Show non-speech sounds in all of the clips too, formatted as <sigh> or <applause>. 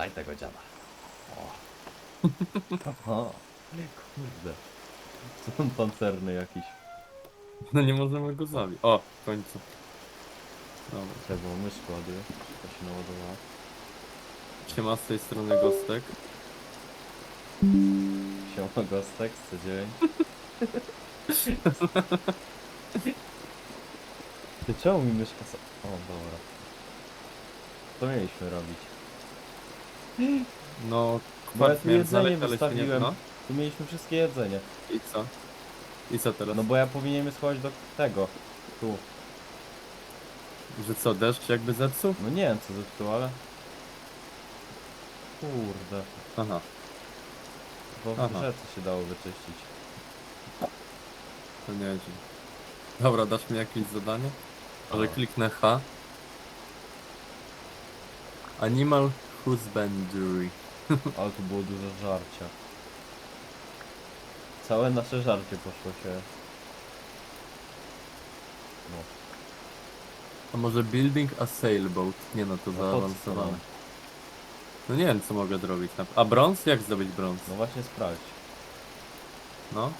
Daj tego dziada. O. <laughs> o. Kurde. Co on pancerny jakiś. No nie możemy go zabić. O, w końcu. Dobra. Trzeba było myszkę ładuje. To się naładowała. Siema z tej strony Gostek. Siema Gostek, C9. <laughs> Ty czemu mi myszka sa... O, dobra. Co mieliśmy robić? No, Bo ja kwart tu miałem jedzenie znaleźć, ale się nie wystawiłem. Tu mieliśmy wszystkie jedzenie. I co? I co teraz? No bo ja powinienem schować do tego. Tu. Że co, deszcz jakby zepsuł? No nie wiem co zepsuł, ale... Kurde. Aha, Bo w Aha. rzece się dało wyczyścić. to nie dzień. Dobra, dasz mi jakieś zadanie? Może O. kliknę H. Animal Husbandry. <laughs> Ale tu było dużo żarcia. Całe nasze żarcie poszło się. No. A może building a sailboat? Nie no, to No po co zaawansowane. nam? No nie wiem co mogę zrobić. na- A brąz? Jak zdobyć brąz? No właśnie sprawdź. No.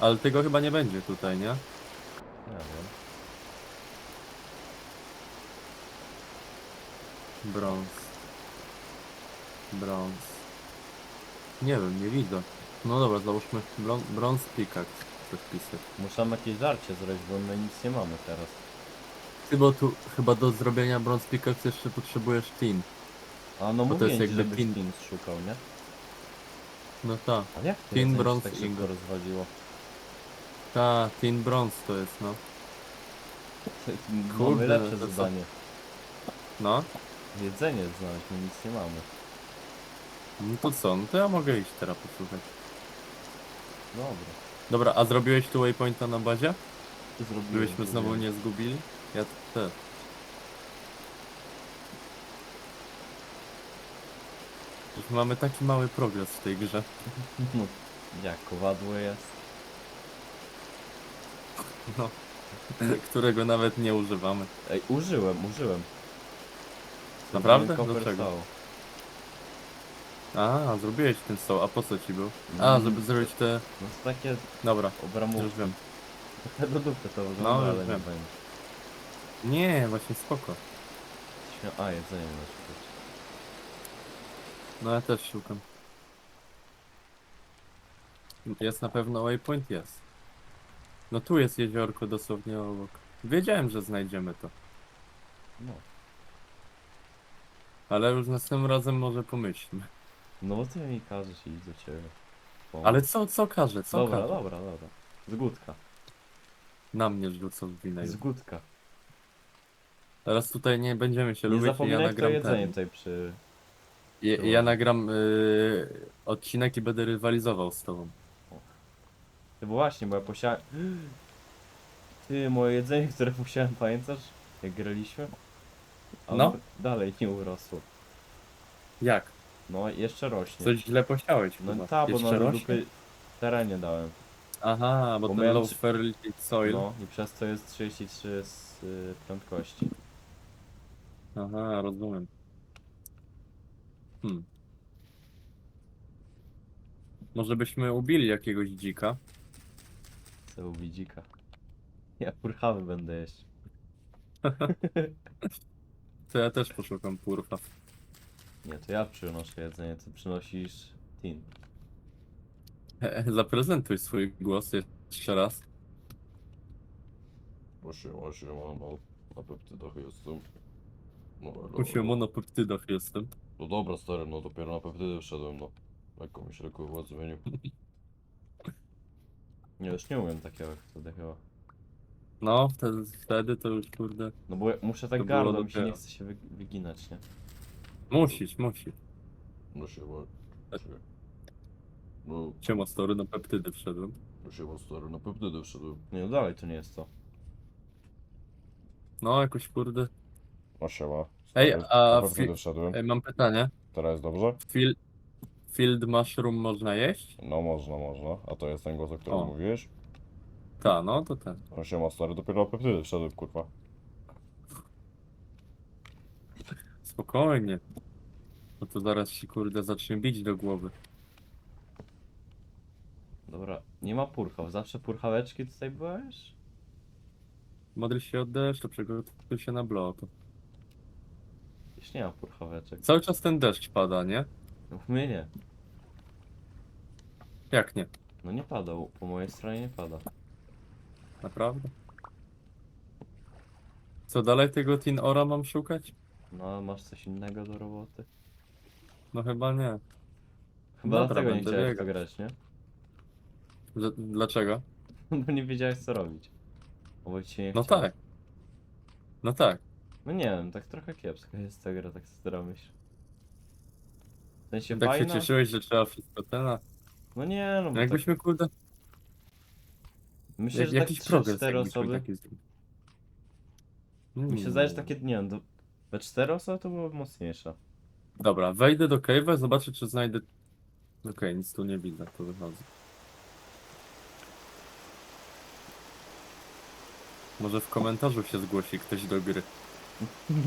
Ale tego chyba nie będzie tutaj, nie? Nie wiem. Brąz. Brąz. Nie wiem, nie widzę. No dobra, załóżmy brą- brąz pickaxe. Te wpisy. Muszę jakieś żarcie zrobić, bo my nic nie mamy teraz. Ty, bo tu chyba do zrobienia brąz pickaxe jeszcze potrzebujesz tin. A no Bo to mówię jest ci, jakby żebyś tin. tin szukał, nie? No ta. Ale jak to Tin, jedzenie się brąz, tak szybko ingot. rozwodziło? Ta, tin brąz to jest, no. <laughs> Mamy Kurde, lepsze to co? zadanie. No. Jedzenie znaleźć, my nic nie mamy. No to co? No to ja mogę iść teraz posłuchać. Dobra. Dobra, a zrobiłeś tu waypointa na bazie? Tu zrobiłem, Byśmy znowu zrobiłem. nie zgubili? Ja też. Już mamy taki mały progres w tej grze. No, <laughs> jak kowadło jest. No. Którego nawet nie używamy. Ej, użyłem, użyłem. Naprawdę? Zrobiłem Dlaczego? saw. A, zrobiłeś ten stoł, a po co ci był? A, Mm. żeby zrobić te... No to takie Dobra, obramówki. już wiem. Do dupy to wygląda, No, już ale nie wiem. będzie. Nie, właśnie spoko. Śmia- A, jedzenie na przykład. No ja też szukam. Jest na pewno waypoint? Jest. No tu jest jeziorko dosłownie obok. Wiedziałem, że znajdziemy to. No. Ale już następnym razem może pomyślmy. No bo ty mi każesz iść do ciebie. Pomóc. Ale co, co każe, co Dobra, każe? dobra, dobra. Zgódka. Na mnie rzucą winę. Zgódka. Teraz tutaj nie będziemy się Nie lubić i ja zapominaj, kto nagram jedzenie ten. tutaj przy... Ja, ja nagram y, odcinek i będę rywalizował z tobą. Ty, bo właśnie, bo ja posiałem... <gasps> Ty, moje jedzenie, które posiałem, pamiętasz? Jak graliśmy? No. Dalej nie urosło. Jak? No, jeszcze rośnie. Coś źle posiałeś No chyba. ta, bo Jeszcze na rośnie? dupy terenie dałem. Aha, bo, Bo ten miałem low trzy- fertility soil. No i przez to jest 33 z y, prędkości. Aha, rozumiem. Hmm. Może byśmy ubili jakiegoś dzika? Co u widzika. Ja purchawy będę jeść. <laughs> To ja też poszukam purfa. Nie, to ja przynoszę jedzenie, ty przynosisz tin. <laughs> Zaprezentuj swój głos jeszcze raz. Siema, siema, no, na peptydach jestem. No, U się monopeptydach jestem. No dobra, stary, no dopiero na peptydy wszedłem, no. Lekko mi się lekko chyba zmienił. Nie, już nie umiem takiego jak wtedy chyba. No, wtedy, wtedy to już kurde. No bo ja muszę tak To było gardło, mi się nie chce się wy, wyginać, nie? Musisz, musisz. No się No, Siema story na peptydy wszedłem. no się stary, na peptydy wszedłem. Nie, no dalej to nie jest to. No, jakoś kurde. No siema. Ej, a fi- pewno wszedłem. Ej, mam pytanie. Teraz dobrze? Fil field mushroom można jeść? No można, można. A to jest ten głos, o którym O. mówiłeś? Ta, no to ten. No siema stary, dopiero na peptydy wszedłem, kurwa. No. Spokojnie. No to zaraz ci kurde zacznie bić do głowy. Dobra, nie ma purchaw. Zawsze purchaweczki tutaj byłeś? Model się od deszczu, przygotuj się na blok. Już nie ma purchaweczek. Cały czas ten deszcz pada, nie? No w mnie nie. Jak nie? No nie padał. Po mojej stronie nie pada. Naprawdę? Co dalej tego Tin Ora mam szukać? No masz coś innego do roboty? No chyba nie. Chyba Dobra, dlatego nie będę chciałeś w to biegał. grać, nie? Dl- Dlaczego? <laughs> Bo nie wiedziałeś co robić. Bo ci się nie No chciało. tak. No tak. No nie wiem, tak trochę kiepsko jest ta gra, tak sobie. W sensie Tak się fajna? cieszyłeś, że trzeba wszystko ten, a No nie, no bo no tak, jakbyśmy kurde... myślę, Jak, że tak jakiś 3 progres 4 jakbyśmy osoby. taki Mm. że takie, nie wiem, do... we 4 osoby to byłoby mocniejsze. Dobra, wejdę do cave'a, zobaczę czy znajdę... Okej, nic tu nie widzę, to wychodzę. Może w komentarzu się zgłosi ktoś do gry. <laughs>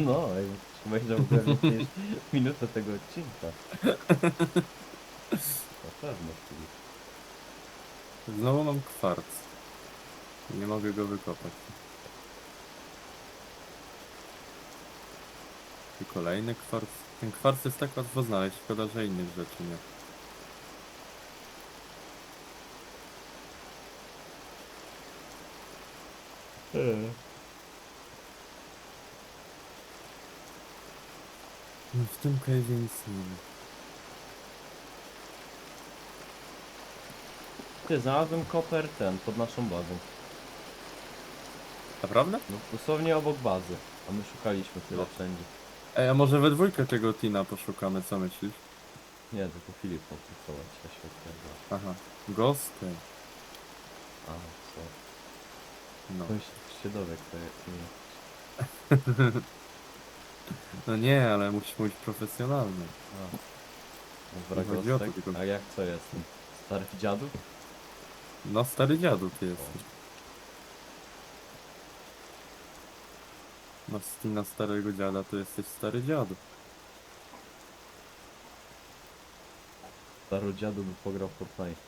No, ej, myślę, że w ogóle więcej <laughs> niż minutę tego odcinka. <laughs> Na pewno. Znowu mam kwarc. Nie mogę go wykopać. I kolejny kwarc. Ten kwarc jest tak łatwo znaleźć, szkoda, że innych rzeczy nie. No w tym cave'ie nic nie ma. Ty, znalazłem koper ten, pod naszą bazą. Naprawdę? No, dosłownie obok bazy. A my szukaliśmy tyle No. wszędzie. Ej, a może we dwójkę tego Tina poszukamy, co myślisz? Nie, tylko Filip mógł pracować, ja się. Aha, Ghosty. A, co? No. Ktoś się dowie, kto jest. Nie. <laughs> no nie, ale musi być profesjonalny. A. Dobra, Nie chodzi o to, gostek. tylko- A jak co jestem? Stary dziadów? No stary dziadu ty jesteś. No Tina starego dziada to jesteś stary dziadu. Stary dziadu by pograł w Fortnite.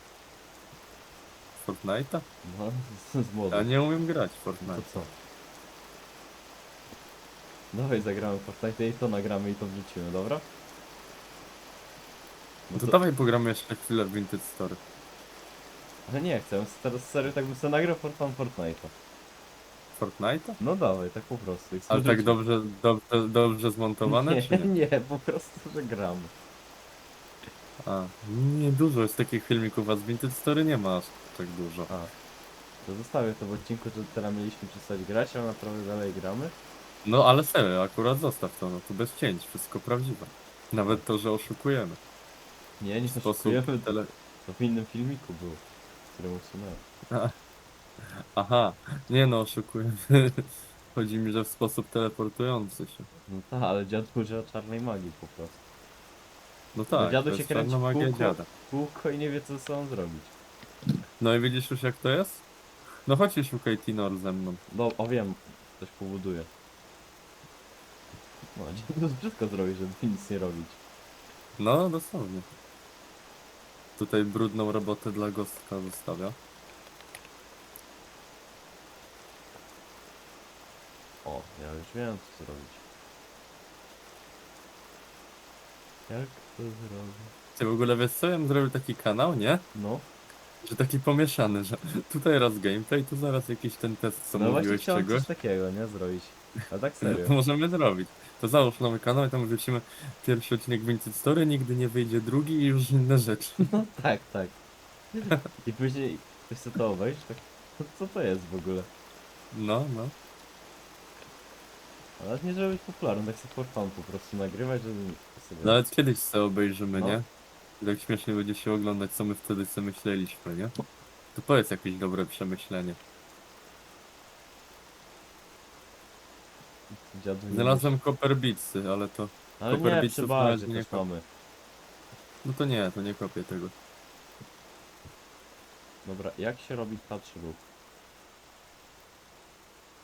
Fortnite'a? No, <laughs> z, z młodych. Ja nie umiem grać w To Fortnite. co? Dawaj zagramy w Fortnite i to nagramy i to wrzucimy, dobra? No to dawaj pogramy jeszcze chwilę w Vintage Story. Ale nie chcę, teraz serio tak bym sobie nagrał for- tam Fortnite'a. Fortnite'a? No dawaj, tak po prostu. Ale tak dobrze, dobrze, dobrze zmontowane, nie, czy nie? <laughs> nie, po prostu, że gramy. A, nie dużo jest takich filmików, a z Vintage Story nie ma aż tak dużo. A, to zostawię to w odcinku, że teraz mieliśmy przestać grać, a naprawdę dalej gramy. No ale serio, akurat zostaw to, no to bez cięć, wszystko prawdziwe. Nawet to, że oszukujemy. Nie, nie Sposób oszukujemy, tele... to w innym filmiku był, który usunąłem. Aha, nie no, oszukujemy. <laughs> Chodzi mi, że w sposób teleportujący się. No tak, ale dziad używa czarnej magii po prostu. No No tak, dziadu to się jest kręci czarna w magia kółko. dziada. Kółko i nie wie co ze sobą zrobić. No i widzisz już jak to jest? No chodź i szukaj Tinor ze mną. No, o wiem, coś powoduje. No, <laughs> dziad wszystko zrobi, żeby nic nie robić. No, dosłownie. Tutaj brudną robotę dla Gostka zostawia. O, ja już wiem co zrobić. Jak to zrobić? Ty w ogóle wiesz co, ja bym zrobił taki kanał, nie? No, Że taki pomieszany, że <laughs> tutaj raz gameplay, tu zaraz jakiś ten test, co no właśnie mówiłeś chciałem czegoś. coś takiego, nie? Zrobić. A tak <laughs> serio. To możemy zrobić. To załóż nowy kanał i tam wrzucimy pierwszy odcinek Vintage Story, nigdy nie wyjdzie drugi i już inne rzeczy. <laughs> No tak, tak. I później ktoś chce to obejść, tak co- co to jest w ogóle? No, no. Ale nie żeby być popularny, tak sobie for fun po prostu nagrywać, żeby sobie... Nawet kiedyś sobie obejrzymy, No. nie? I tak śmiesznie będzie się oglądać, co my wtedy sobie myśleliśmy, nie? To powiedz jakieś dobre przemyślenie. Dziadu nie Znalazłem Copper Beatsy, ale to... Ale Copper nie, przy na razie nie też mamy. No to nie, to nie kopię tego. Dobra, jak się robi patrzbóg?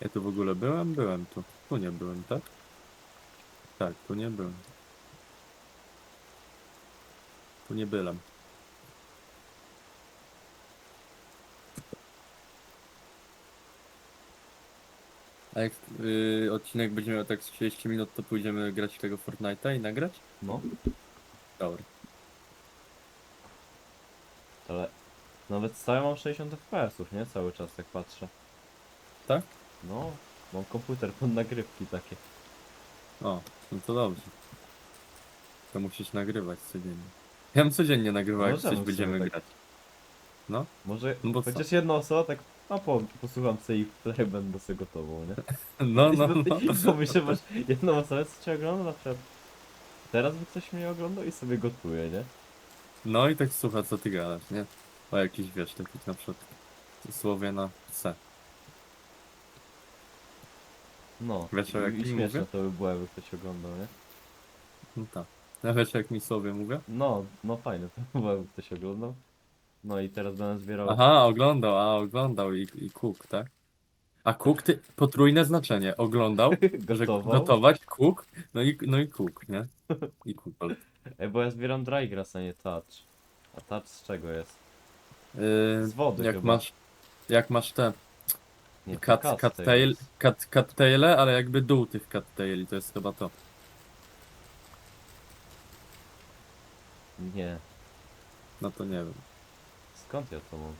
Ja tu w ogóle byłem? Byłem tu. Tu nie byłem, tak? Tak, tu nie byłem. Tu nie byłem. A jak y, odcinek będzie miał tak z 30 minut, to pójdziemy grać w tego Fortnite'a i nagrać? No, Dobra. ale nawet stałe mam 60 fps, nie? Cały czas jak patrzę. Tak? No, mam komputer pod nagrywki takie. O, no to dobrze. To musisz nagrywać codziennie. Ja bym codziennie nagrywał, jak Możemy coś w będziemy tak. grać. Może No bo co? chociaż jedna osoba tak, a po, posłucham sobie i wtedy będę sobie gotową, nie? <laughs> No, no, no. Bo myślę, masz jedną osobę, co cię ogląda na przykład. Teraz by ktoś mnie oglądał i sobie gotuje, nie? No i tak słucha, co ty gadasz, nie? O jakiś, wiesz, taki na przykład słowie na C. No. Wiesz, o i- jakim I śmieszne mówię? to by było, jakby ktoś oglądał, nie? No tak. Ja wiesz, jak mi słowie mówię? No, no fajne to by było, jakby ktoś oglądał. No i teraz będę zbierał... Aha, oglądał, a oglądał i, i cook, tak? A cook, ty, potrójne znaczenie. Oglądał, <laughs> że Gotował. gotować, cook, no i, no i cook, nie? I cook. Ej, bo ja zbieram dry grass, a nie touch. A touch z czego jest? Yy, Z wody jak chyba. masz, jak masz te Nie, cat, cat cat to tail, jest. cat, cat taile, ale jakby dół tych cat taili, to jest chyba to. Nie. No to nie wiem. Skąd ja to mam?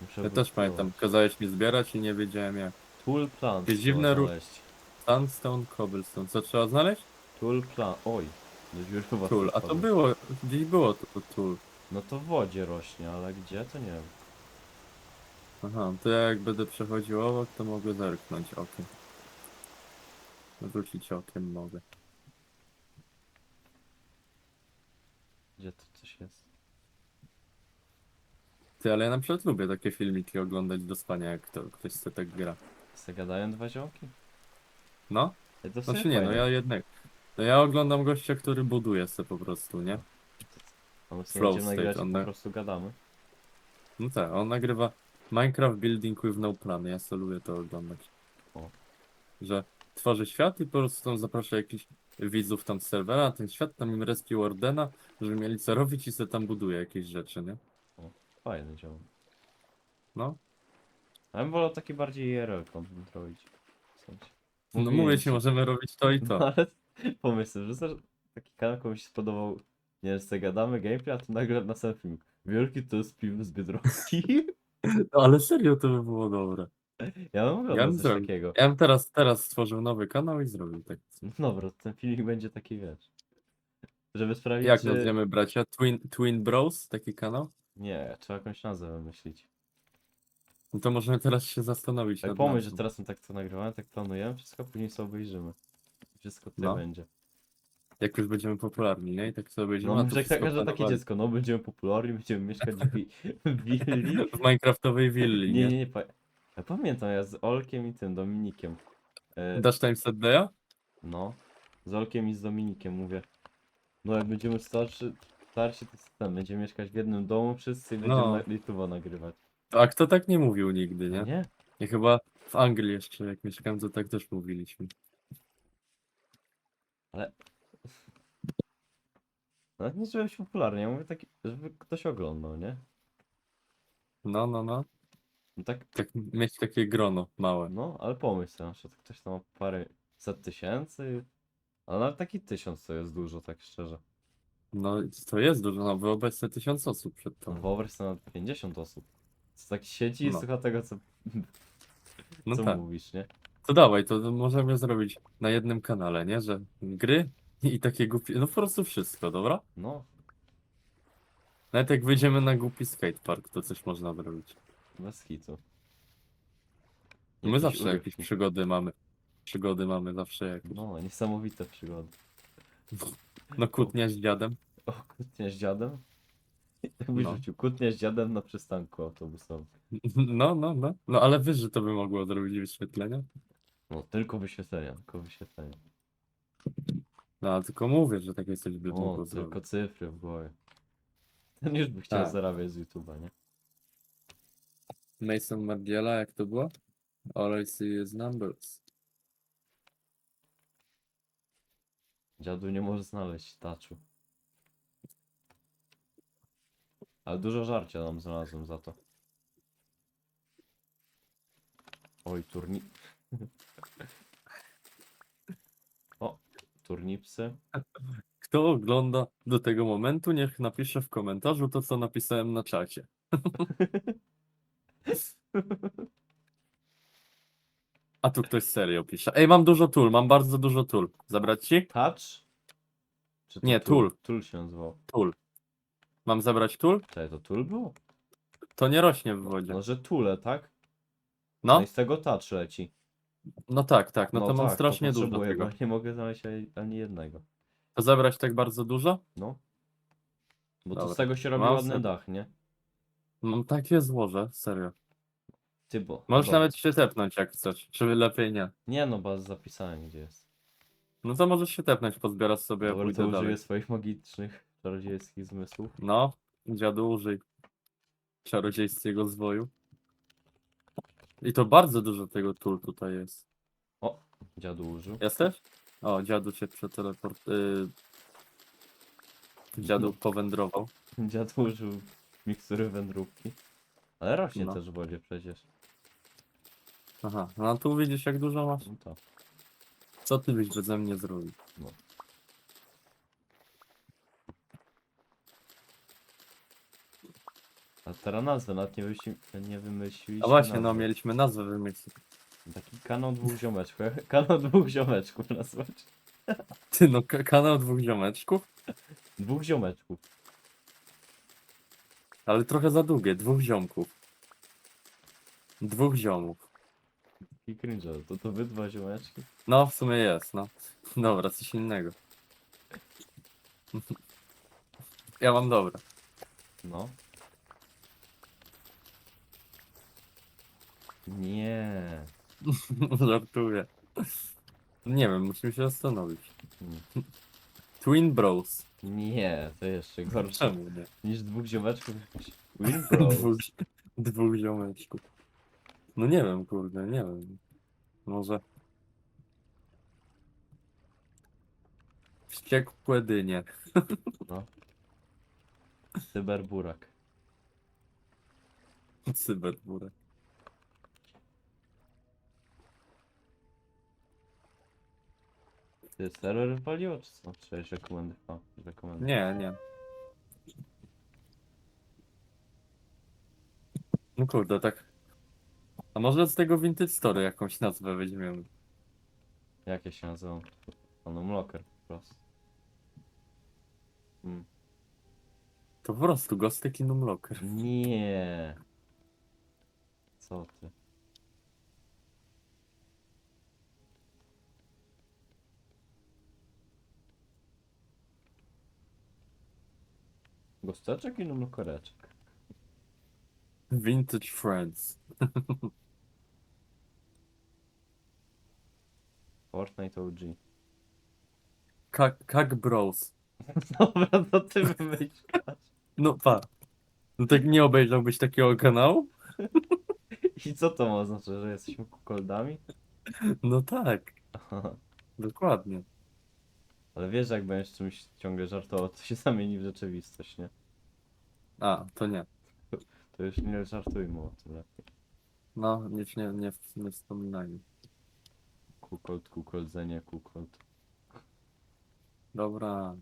Muszę Ja też pamiętam, kazałeś mi zbierać i nie wiedziałem jak. Tool plant. Jakieś trzeba dziwne ru- znaleźć. Sandstone, cobblestone, co trzeba znaleźć? Tool plant. Oj. do źródła Tool, a to było, gdzieś było to, to tool. No to w wodzie rośnie, ale gdzie to nie wiem. Aha, to ja jak będę przechodził obok, to mogę zerknąć okiem. Rzucić okiem mogę. Gdzie to coś jest? Ty, ale ja na przykład lubię takie filmiki oglądać do spania, jak to, ktoś se tak gra. Se gadają dwa ziomki? No? Ej, to w Znaczy nie, no fajne. ja jednak. No ja oglądam gościa, który buduje se po prostu, nie? A my sobie Flow będziemy State, i on po na- prostu gadamy. No tak, on nagrywa Minecraft Building with no plan. Ja sobie lubię to oglądać. O. Że tworzy świat i po prostu tam zaprasza jakichś widzów tam z serwera, a ten świat tam im respi Wardena, żeby mieli co robić i se tam buduje jakieś rzeczy, nie? Fajny ziom. No. A ja bym wolał taki bardziej IRL content robić. W sensie. No Mówiłem mówię ci. możemy robić to i <laughs> No to. ale pomysł, że taki kanał komuś się spodobał, nie wiem, sobie gadamy gameplay, a tu nagle na sam film. Wielki to jest piwo z Biedronki. <laughs> No, ale serio to by było dobre. Ja bym Ja oglądał bym coś zrobił. takiego. Ja bym teraz, teraz stworzył nowy kanał i zrobił tak. No Dobra, ten filmik będzie taki, wiesz. Żeby sprawdzić, Jak czy... nazwiemy bracia? Twin, Twin Bros? Taki kanał? Nie, trzeba jakąś nazwę wymyślić. No to możemy teraz się zastanowić Tak nad pomyśl, że nazwą. teraz my tak to nagrywamy, tak planujemy, wszystko później sobie obejrzymy. Wszystko tutaj No. będzie. Jak już będziemy popularni, nie? I tak sobie będziemy... No, a to wszystko tak, że takie dziecko, no będziemy popularni, będziemy mieszkać w, wi- w willi. <laughs> W Minecraftowej willi, Nie, nie? nie, nie. pa- Ja pamiętam, ja z Olkiem i tym Dominikiem. E, Dasz time set day'a? no, z Olkiem i z Dominikiem mówię. No jak będziemy starszy, starsi, to tam będziemy mieszkać w jednym domu wszyscy i będziemy No. na YouTube'a nagrywać. A kto tak nie mówił nigdy, nie? Nie? Ja chyba w Anglii jeszcze, jak mieszkałem, to tak też mówiliśmy. No nie żeby być popularny, ja mówię taki, żeby ktoś oglądał, nie? No, no, no. No tak, Tak mieć takie grono małe. no, ale pomyśl sobie, na przykład ktoś tam ma parę set tysięcy, ale nawet taki tysiąc to jest dużo, tak szczerze. No to jest dużo, no bo obecnie tysiąc osób przed To. Wyobraź sobie nawet 50 osób. Co tak siedzi i No. słucha tego, co, No co tak. mówisz, nie? To dawaj, to możemy zrobić na jednym kanale, nie? Że gry i takie głupie, no po prostu wszystko, dobra? No, Nawet jak wyjdziemy na głupi skatepark, to coś można zrobić. bez hitu. My Jakieś zawsze urywki. jakieś przygody mamy. Przygody mamy zawsze jakieś. No, niesamowite przygody. No kłótnia z dziadem. O, kłótnia z dziadem? <laughs> Tak byś No. rzucił, kłótnia z dziadem na przystanku autobusowym. No, no, no. No ale wiesz, że to by mogło zrobić wyświetlenia? No, tylko wyświetlenia, tylko wyświetlenia. No, ale tylko mówię, że takie coś by O, tylko cyfry w głowie. Ten już by chciał Tak. zarabiać z YouTube'a, nie? Mason Margiela, jak to było? All I see is numbers. Dziadu nie może znaleźć taczu. Ale dużo żarcia tam znalazłem za to. Oj, turni... <laughs> turnipsy. Kto ogląda do tego momentu, niech napisze w komentarzu to, co napisałem na czacie. A tu ktoś serio pisze. Ej, mam dużo tul, mam bardzo dużo tul. Zabrać ci? Touch? Czy to Nie, tul. tul. Się nazywał. Tul. Mam zabrać tul? Czekaj, to tul był? To nie rośnie w wodzie. No, że tule, tak? No No, i z tego touch leci. No tak, tak. No to mam tak, strasznie dużo potrzebuję, tego. bo Nie mogę znaleźć ani- ani jednego. To zabrać tak bardzo dużo? No. Bo to Dobra. z tego się robi Mam ładny sobie- dach, nie? Mam takie złoże, serio. Ty bo. Możesz dobra. nawet się tepnąć jak chcesz, czy lepiej nie. Nie no, bo zapisałem gdzie jest. No to możesz się tepnąć, pozbierasz sobie, ja Dobra, pójdę to dalej. użyję swoich magicznych, czarodziejskich zmysłów. No, dziadu użyj czarodziejskiego zwoju. I to bardzo dużo tego tul tutaj jest. O, dziadu użył. Jesteś? O, dziadu się przeteleport... Y... Dziadu No. <laughs> powędrował. Dziad użył mikstury wędrówki. Ale rośnie No. też w wodzie przecież. Aha, no a tu widzisz jak dużo masz? No to. Co ty byś beze mnie zrobił? A teraz nazwę nawet nie, wyśli... nie wymyśliliśmy. A właśnie, no nazwy. mieliśmy nazwę wymyślić. Taki kanał dwóch ziomeczków. Kanał dwóch ziomeczków nazwać. <laughs> Ty no, ka- kanał dwóch ziomeczków? Dwóch ziomeczków. Ale trochę za długie, dwóch ziomków. Dwóch ziomów. I cringe, to to wy dwa ziomeczki. No, w sumie jest, no. <laughs> Dobra, coś innego. <laughs> Ja mam dobre. No. Nie. <laughs> Żartuję. Nie wiem, musimy się zastanowić. Twin Bros. Nie, to jeszcze gorsze Czemu nie? niż dwóch ziomeczków. Win <laughs> Bros. Dwóch, dwóch ziomeczków. No nie wiem, kurde, nie wiem. Może... Wściekłe dynie. Cyberburak. <laughs> Cyberburek. Ty serwer wypaliło czy co? Czy jeszcze komendy? Komendy. Nie, nie. No kurde, tak. A może z tego Vintage Story jakąś nazwę weźmiemy? Jakie się nazywał? Anom Locker po prostu. Mm. To po prostu Ghost Kingdom Locker. Nie. Co ty? Gosteczek i numereczek. Vintage Friends. <laughs> Fortnite OG. Kak, kak Bros. <laughs> Dobra, to ty <laughs> wymyślasz. No pa. No tak nie obejrzałbyś takiego kanału? I co to ma znaczyć, że jesteśmy kukoldami? No tak, dokładnie. Ale wiesz, jak będziesz czymś ciągle żartował, to się zamieni w rzeczywistość, nie? A, to nie. To już nie żartujmy o tym lepiej. No, nic nie, nie, nie wspominajmy. Kukold, kukoldzenie, kukold. Dobra.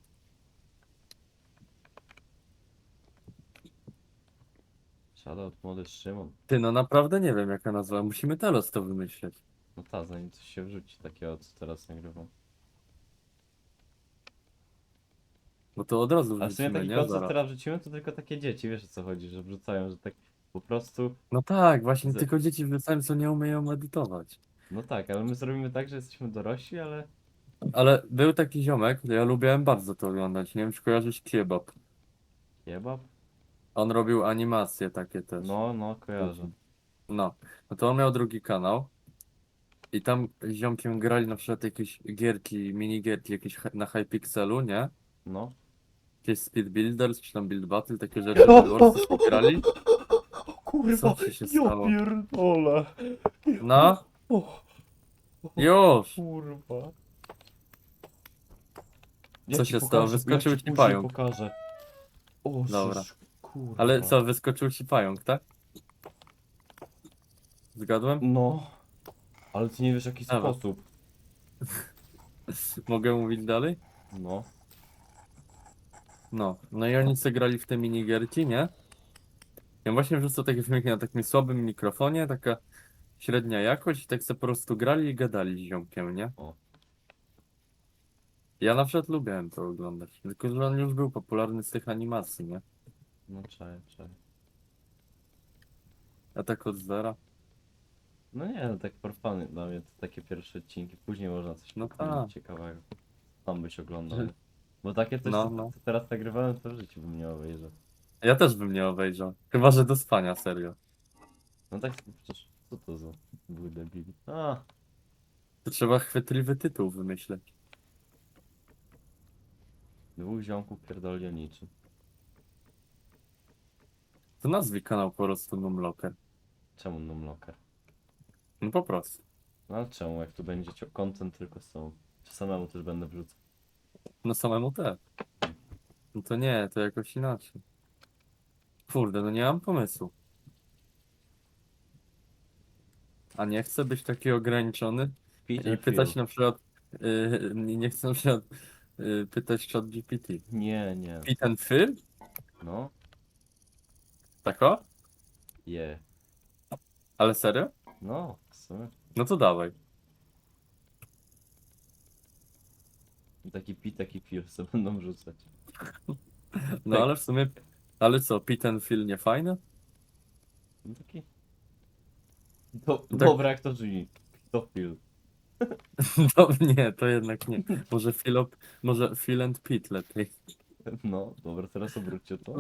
Shoutout młody Szymon. Ty, no naprawdę nie wiem jaka nazwa. Musimy teraz to wymyśleć. No ta, zanim coś się wrzuci takiego, co teraz nagrywam. Bo to od razu A w sumie wrzucimy, taki nie? koncept Zaraz. teraz wrzucimy, to tylko takie dzieci, wiesz o co chodzi, że wrzucają, że tak po prostu... No tak, właśnie Ze- tylko dzieci wrzucają, co nie umieją edytować. No tak, ale my zrobimy tak, że jesteśmy dorośli, ale... Ale był taki ziomek, ja lubiłem bardzo to oglądać. Nie wiem, czy kojarzysz Kebab. Kebab? On robił animacje takie też. No, no, kojarzę. No, no to on miał drugi kanał i tam z ziomkiem grali na przykład jakieś gierki, minigierki jakieś na Hypixelu, nie? No. Jakieś Speed Builders, czy tam Build Battle, takie rzeczy, Bedwarsy grali. Kurwa, Co ci się stało? pierdolę. No, O, już! kurwa. Co ci się stało? pokażę, Wyskoczył ja ci później pająk. pokażę. O, Dobra. żeż, Kurwa. Ale co, wyskoczył ci pająk, tak? Zgadłem? No. Ale ty nie wiesz w jaki Dobra. sposób. <laughs> Mogę mówić dalej? No. No, no i oni sobie grali w te minigierki, nie? Ja właśnie wrzucę takie filmiki na takim słabym mikrofonie, taka średnia jakość i tak sobie po prostu grali i gadali z ziomkiem, nie? O. Ja na przykład lubiłem to oglądać, tylko że on już był popularny z tych animacji, nie? No czaj, czaj. A tak od zera. No nie, no tak for fun dla mnie to takie pierwsze odcinki. Później można coś No pokminić tak. ciekawego. Tam byś oglądał. Że-? <laughs> Bo takie coś, No, co, no. co teraz nagrywałem, to w życiu bym nie obejrzał. Ja też bym nie obejrzał. Chyba, że do spania, serio. No tak, przecież, co to za były debili? A, To trzeba chwytliwy tytuł wymyśleć. dwóch ziomków pierdoli o niczym. To nazwij kanał po prostu Numlocker. Czemu numlocker? No po prostu. No ale czemu, jak tu będzie cio- content tylko są? Czy samemu też będę wrzucał? No samemu też. No to nie, to jakoś inaczej. Kurde, no nie mam pomysłu. A nie chcę być taki ograniczony i pytać na przykład, yy, nie chcę na przykład yy, pytać chat GPT. Nie, nie. Pit and Phil? No, Tak o? je. Ale serio? No, w sumie. No to dawaj. Taki Pete, taki Phil sobie będą wrzucać. No ale w sumie, ale co, Pit and Phil nie fajne? No taki... Do, Tak. Dobra, jak to brzmi. To Phil. <laughs> No nie, to jednak nie. Może op- może Phil and Pete lepiej. No, dobra, teraz obróćcie to.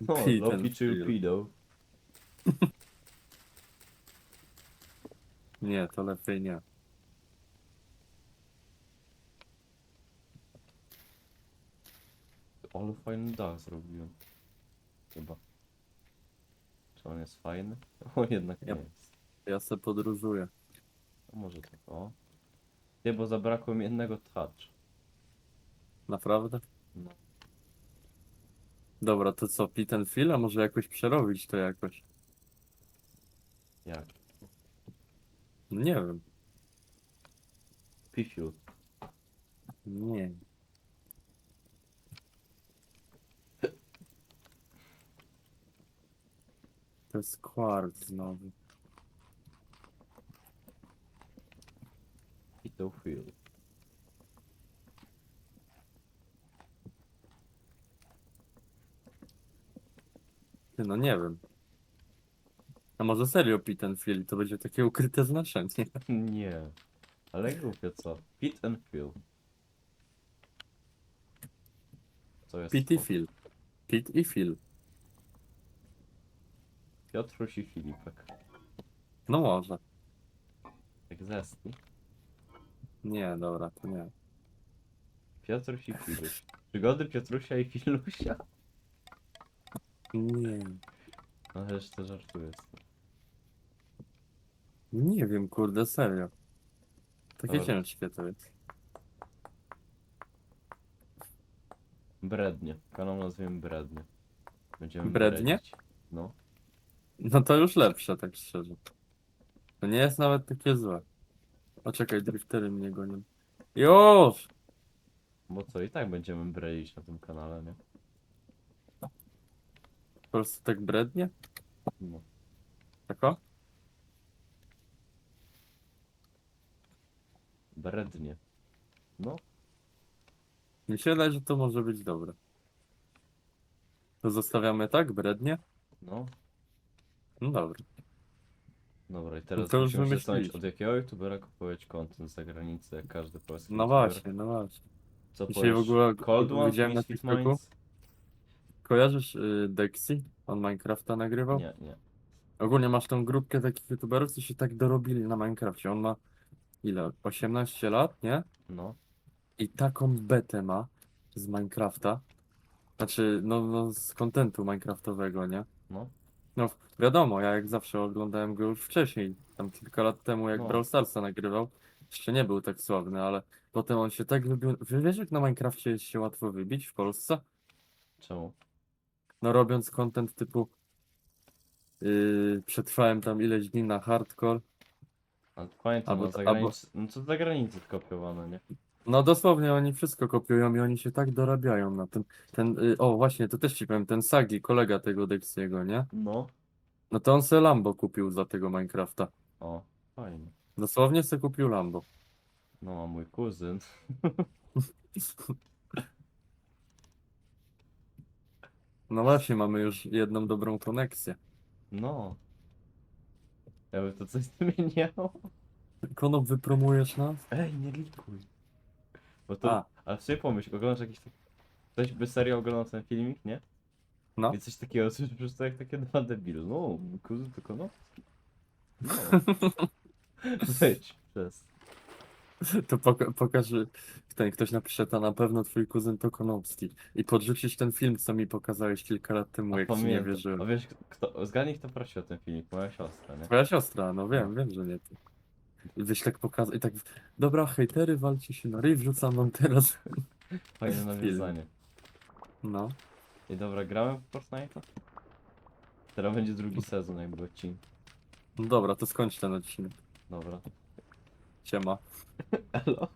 No, Loki and czy Phil. Pido. <laughs> Nie, to lepiej nie. Ale fajny dach zrobiłem. Chyba. Czy on jest fajny? <laughs> O, jednak nie Ja- jest. Ja se podróżuję. A może tak, o. Nie, bo zabrakło mi jednego touch. Naprawdę? No. Dobra, to co, Pit and Phil? A może jakoś przerobić to jakoś? Jak? No nie wiem. Pifiu. Nie. To jest Quartz znowu. Pito Phil. Ty, no nie wiem. A może serio Pit and Phil? To będzie takie ukryte znaczenie. Nie. Ale głupio co? Pit and Phil. Co jest? Pit i to? Phil. Pit i Phil. Piotruś i Filipek. No może. Jak zesty. Nie, dobra, to nie. Piotruś i Filuś. Przygody Piotrusia i Filusia. Nie. No jeszcze żartuję. Nie wiem, kurde, serio. Takie Dobra. ciężkie to jest. Brednie. Kanał nazwiemy Brednie. Będziemy Brednie? bredzić. No. No to już lepsze, tak szczerze. To nie jest nawet takie złe. O czekaj, driftery mnie gonią. Już! Bo co, i tak będziemy bredzić na tym kanale, nie? Po prostu tak brednie? No. Tak o? Brednie. No. Mi się wydaje, że to może być dobre. To zostawiamy tak, brednie? No. No dobra. Dobra, i teraz to już musimy wymyśliliśmy. od jakiego youtubera kupować content z zagranicy, jak każdy polski No youtuber. właśnie, no właśnie. Co Dzisiaj w powiesz? ogóle Cold One, widziałem na Misfit TikToku. Minds? Kojarzysz y, Dexy? On Minecrafta nagrywał? Nie, nie. Ogólnie masz tą grupkę takich youtuberów, co się tak dorobili na Minecrafcie. On ma ile? 18 lat, nie? No. I taką betę ma z Minecrafta. Znaczy, no, no z kontentu Minecraftowego, nie? No. No wiadomo, ja jak zawsze oglądałem go już wcześniej, tam kilka lat temu jak No. Brawl Starsa nagrywał. Jeszcze nie był tak sławny, ale potem on się tak wybił. Wy- Wiesz jak na Minecrafcie jest się łatwo wybić w Polsce? Czemu? no robiąc content typu yy, przetrwałem tam ileś dni na hardcore. Ale pamiętam, Albo- no, za albo- granic... no co za granicę skopiowane, nie? No dosłownie oni wszystko kopiują i oni się tak dorabiają na tym. Ten, yy, o właśnie, to też ci powiem, ten Sagi, kolega tego Dexiego, nie? No. No to on se Lambo kupił za tego Minecrafta. O, fajnie. Dosłownie se kupił Lambo. No, a mój kuzyn. <laughs> No właśnie, mamy już jedną dobrą koneksję. No. Jakby to coś <laughs> zmieniało. Konop, wypromujesz nas? Ej, nie likuj. Bo to, A. ale sobie pomyśl, oglądasz jakiś taki... Ktoś by serio oglądał ten filmik, nie? No. I coś takiego słyszysz po prostu jak takie dwa debile. No, mój kuzyn tylko no. No. <laughs> Przez. To poka pokaż, ten ktoś napisze, to na pewno twój kuzyn to Konopski. I podrzucić ten film, co mi pokazałeś kilka lat temu, jak ci nie Pamiętam. wierzyłem. A wiesz, kto, zgadnij kto prosił o ten filmik, moja siostra, nie? Twoja siostra, no wiem, wiem, że nie ty. I Wyś tak pokazał, i tak, dobra, hejtery, walcie się na ryj, wrzucam wam teraz. Fajne <laughs> nawiązanie. No, I dobra, gramy w Fortnite'a? Teraz będzie drugi sezon jakby odcinek. no dobra, to skończ ten odcinek. Dobra. Siema. <laughs> Elo.